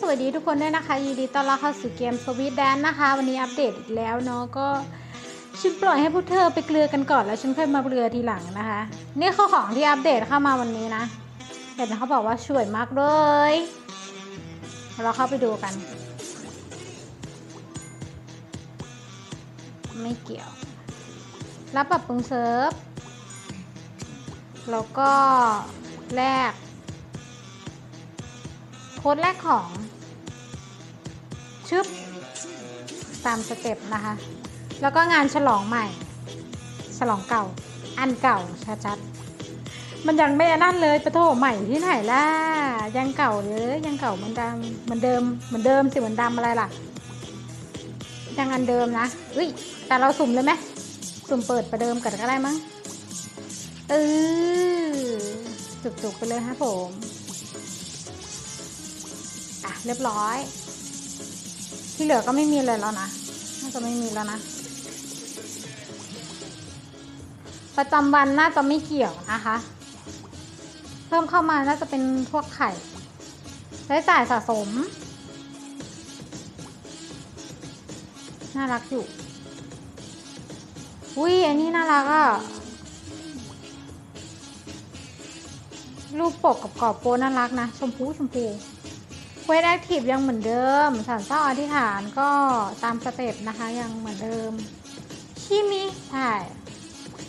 สวัสดีทุกคนด้วยนะคะยินดีต้อนรับเข้าสู่เกมสวีทแดนนะคะ วันนี้อัปเดตอีกแล้วเนาะก็ฉันปล่อยให้พวกเธอไปเกลือกันก่อนแล้วฉันค่อยมาเกลือทีหลังนะคะ นี่คือของที่อัปเดตเข้ามาวันนี้นะเห็นเขาบอกว่าสวยมากเลย เราเข้าไปดูกัน ไม่เกี่ยว รับปรับปรุงเซิร์ฟแล้วก็แลก โค้ดแรกของ ชึบตามสเต็ปนะคะ แล้วก็งานฉลองใหม่ ฉลองเก่า อันเก่าชัดๆมันยังไม่อันนั่นเลยปะโถใหม่ที่ไหนล่ะ ยังเก่าเลยยังเก่าเหมือนเดิมเหมือนเดิมเหมือนเดิมสิเหมือนดำอะไรล่ะ ยังอันเดิมนะอุ้ยแต่เราสุ่มเลยไหมสุ่มเปิดประเดิมกันก็ได้มั้งเออจุกๆไปเลยฮะผม เรียบร้อย ที่เหลือก็ไม่มีเลยแล้วนะน่าจะไม่มีแล้วนะ ประจำวันน่าจะไม่เกี่ยวนะคะ เพิ่มเข้ามาน่าจะเป็นพวกไข่ใช้จ่ายสะสม น่ารักอยู่อุ้ยอันนี้น่ารักอะรูปปกกับกรอบโปน่ารักนะ ชมพูชมพู ควสแอคทีฟยังเหมือนเดิมสารเศร้าอธิษฐานก็ตามสเต็ปนะคะยังเหมือนเดิมชิมิใช่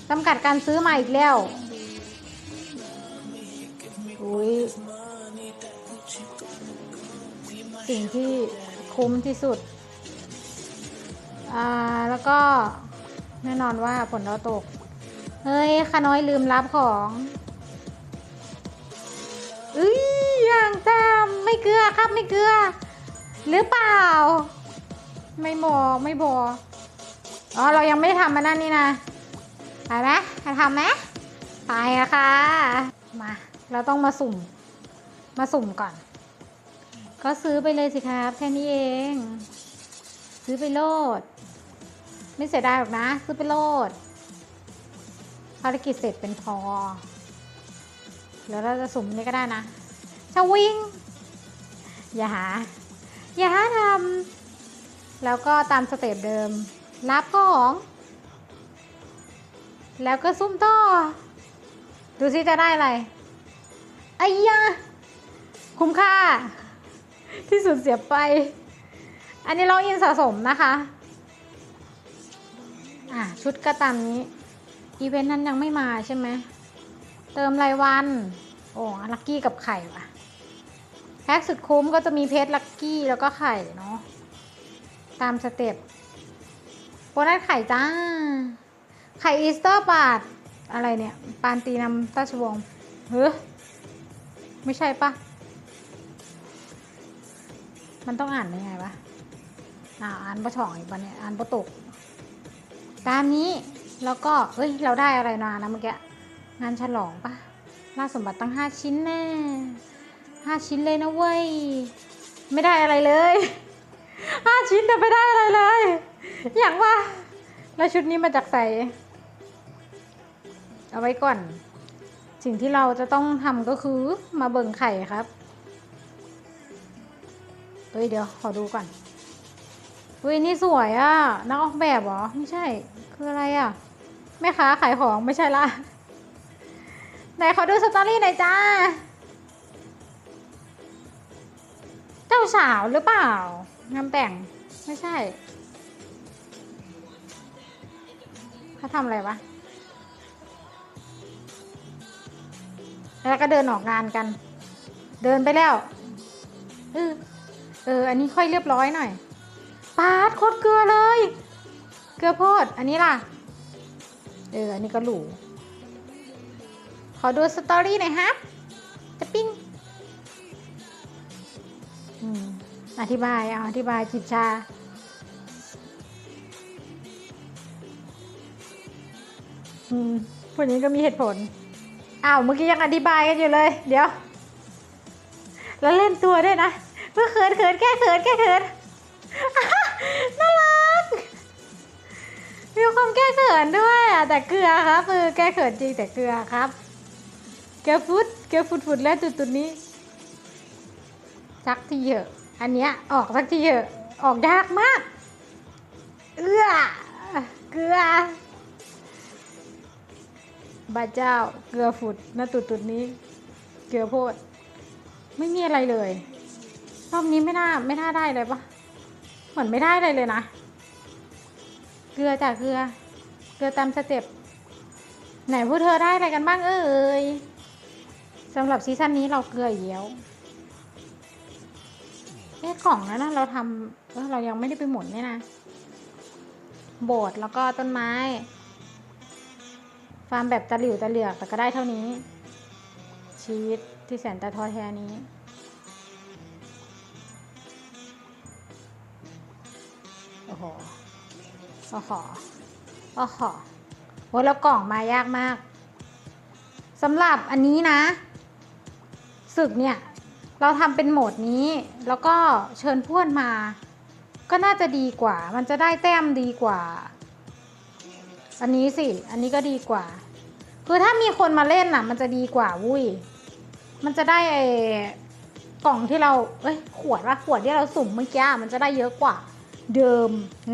จำกัดการซื้อมาอีกแล้วอุ้ยสิ่งที่คุ้มที่สุด อ่า แล้วก็แน่นอนว่าผลเราตก เฮ้ยขาน้อยลืมรับของเอ้ยอ ย่างจำไม่เกลือครับไม่เกลือ หรือเปล่า ไม่บอกไม่บอกอ๋อเรายังไม่ได้ทำมันนั่นนี่นะไปไหมจะทำไหมไปอะค่ะมาเราต้องมาสุ่ม มาสุ่มก่อน ก็ซื้อไปเลยสิครับแค่นี้เอง ซื้อไปโลด ไม่เสียดายหรอกนะ ซื้อไปโลดภารกิจเสร็จเป็นพอเดี๋ยวเราจะสุ่มนี่ก็ได้นะ ชวิ่งอย่าหา อย่าหาทำแล้วก็ตามสเต็ปเดิม รับของ แล้วก็ซุ่มต่อ ดูซิจะได้อะไรไอ้ยาคุ้มค่า ที่สุดเสียไป อันนี้เราอินสะสมนะคะอะชุดก็ตามนี้ อีเวนต์นั้นยังไม่มาใช่ไหม เติมรายวัน โอ้ลักกี้กับไข่ว่ะ พ็กสุดคุ้มก็จะมีเพชรลักกี้แล้วก็ไข่เนาะตามสเต็ปโบนัสไข่จ้า ไข่อีสเตอร์บาทอะไรเนี่ย ปานตีนำราชวงศ์เฮ้ยไม่ใช่ปะมันต้องอ่านยังไงวะอ่าอ่านประช่องอีกปะเนี่ยอ่านประตกตามนี้แล้วก็เอ้ย เราได้อะไรมานะเมื่อกี้งานฉลองปะล่าสมบัติตั้งห้าชิ้นแน่ ห้าชิ้นเลยนะเว้ย ไม่ได้อะไรเลยห้าชิ้นแต่ไม่ได้อะไรเลย อย่างว่า แล้วชุดนี้มาจากใส่เอาไว้ก่อน สิ่งที่เราจะต้องทำก็คือมาเบิ่งไข่ครับ เฮ้ยเดี๋ยวขอดูก่อนเฮ้ยนี่สวยอะ่ะนักออกแบบเหรอ ไม่ใช่ คืออะไรอะ่ะแม่ค้าขายของไม่ใช่ละไหนขอดูสตอรี่หน่อยจ้า เจ้าสาวหรือเปล่างานแต่งไม่ใช่เขาทำอะไรวะ แล้วก็เดินออกงานกัน เดินไปแล้วเออเออ อันนี้ค่อยเรียบร้อยหน่อยปาดโคตรเกลือเลย เกลือโพด อันนี้ล่ะ เออ อันนี้ก็หรูขอดูสตอรี่หน่อยฮะ จะปิ้ง อธิบายเอาอธิบายจิตชา อืมพวกนี้ก็มีเหตุผล อ้าว เมื่อกี้ยังอธิบายกันอยู่เลย เดี๋ยว แล้วเล่นตัวด้วยนะ เพื่อเขินเขินแก้เขินแก้เขินน่ารัก มีความแก้เขินด้วยอะแต่เกลือครับเออแก้เขินจริงแต่เกลือครับ เกลือฟุตเกลือฟุดฟุดและจุดจุดนี้สักที่เถอะ อันเนี้ยออกสักทีเถอะ ออกยากมาก เอื้อ เกลือบาเจ้า เกลือฝุดน้าตุดตุดนี้ เกลือโพด ไม่มีอะไรเลย รอบนี้ไม่น่าไม่น่าได้เลยปะเหมือนไม่ได้เลยเลยนะ เกลือจากเกลือ เกลือตามสเต็ป ไหนพวกเธอได้อะไรกันบ้างเอ่ยสำหรับซีซั่นนี้เราเกลือเยี้ยว เอ๊ะกล่องนั้นนะเราทำเออเรายังไม่ได้ไปหมุนเนี่ยนะ โบสถ์แล้วก็ต้นไม้ ฟาร์มแบบตะหลิวตะเหลือกแต่ก็ได้เท่านี้ ชีวิตที่แสนจะทอแท้นี้โอ้โหโอ้โหโอ้โหโหแล้วกล่องมายากมากสำหรับอันนี้นะศึกเนี่ย เราทำเป็นโหมดนี้ แล้วก็เชิญเพื่อนมา ก็น่าจะดีกว่า มันจะได้แต้มดีกว่า อันนี้สิ อันนี้ก็ดีกว่า คือถ้ามีคนมาเล่นน่ะ มันจะดีกว่าวุ้ย มันจะได้ไอ้กล่องที่เรา เอ้ย ขวดว่าขวดที่เราสุ่มเมื่อกี้ มันจะได้เยอะกว่า เดิม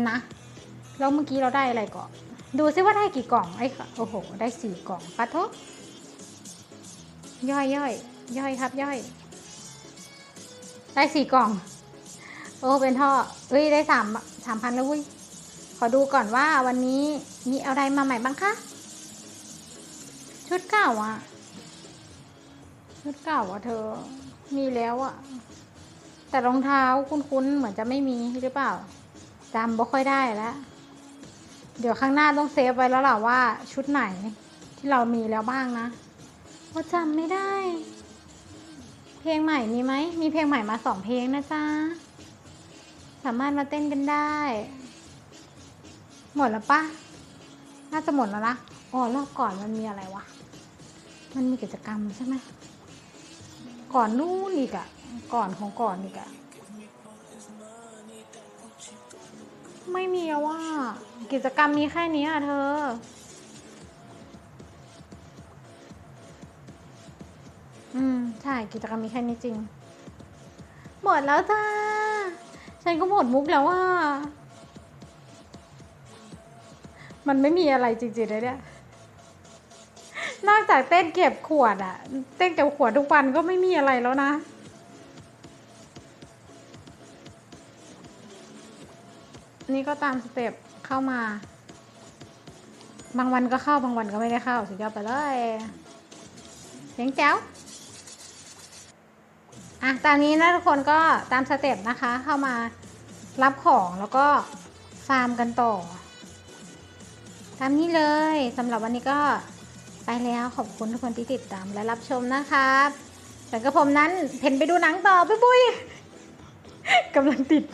นะ แล้วเมื่อกี้เราได้อะไรก่อน ดูซิว่าได้กี่กล่อง ไอ้ โอ้โห ได้สี่กล่องปะทุย่อยย่อยย่อยครับย่อย ได้สี่กล่อง โอ้เป็นท่อเอ้ยได้สามสามพันแล้ววุ้ยขอดูก่อนว่าวันนี้มีอะไรมาใหม่บ้างคะชุดเก่าอะชุดเก่าอะเธอ มีแล้วอะแต่รองเท้าคุ้นๆเหมือนจะไม่มีหรือเปล่าจำบ่ค่อยได้แล้ว เดี๋ยวข้างหน้าต้องเซฟไว้แล้วล่ะว่าชุดไหนที่เรามีแล้วบ้างนะเพราจำไม่ได้ เพลงใหม่มีไหม มีเพลงใหม่มาสองเพลงนะจ๊ะ สามารถมาเต้นกันได้ หมดแล้วปะน่าจะหมดแล้วนะอ๋อรอบก่อนมันมีอะไรวะ มันมีกิจกรรมใช่ไหม ก่อนนู่นอีกอะก่อนของก่อนอีกอะไม่มีอะว่า กิจกรรมมีแค่นี้อะเธอ ช่กิจกรรมมีแค่นี้จริง หมดแล้วจ้า ฉันก็หมดมุกแล้วว่า มันไม่มีอะไรจริงๆเลยเนี่ย นอกจากเต้นเก็บขวดอะเต้นเก็บขวดทุกวันก็ไม่มีอะไรแล้วนะนี่ก็ตามสเต็ปเข้ามา บางวันก็เข้าบางวันก็ไม่ได้เข้าสุดยอดไปเลยเสียงแจ๋ว อะตอนนี้นะทุกคนก็ตามสเต็ปนะคะเข้ามารับของแล้วก็ฟาร์มกันต่อตามนี้เลยสำหรับวันนี้ก็ไปแล้วขอบคุณทุกคนที่ติดตามและรับชมนะครับแต่กระผมนั้นเพ่นไปดูหนังต่อปุ้ยปุ้ยกำลังติด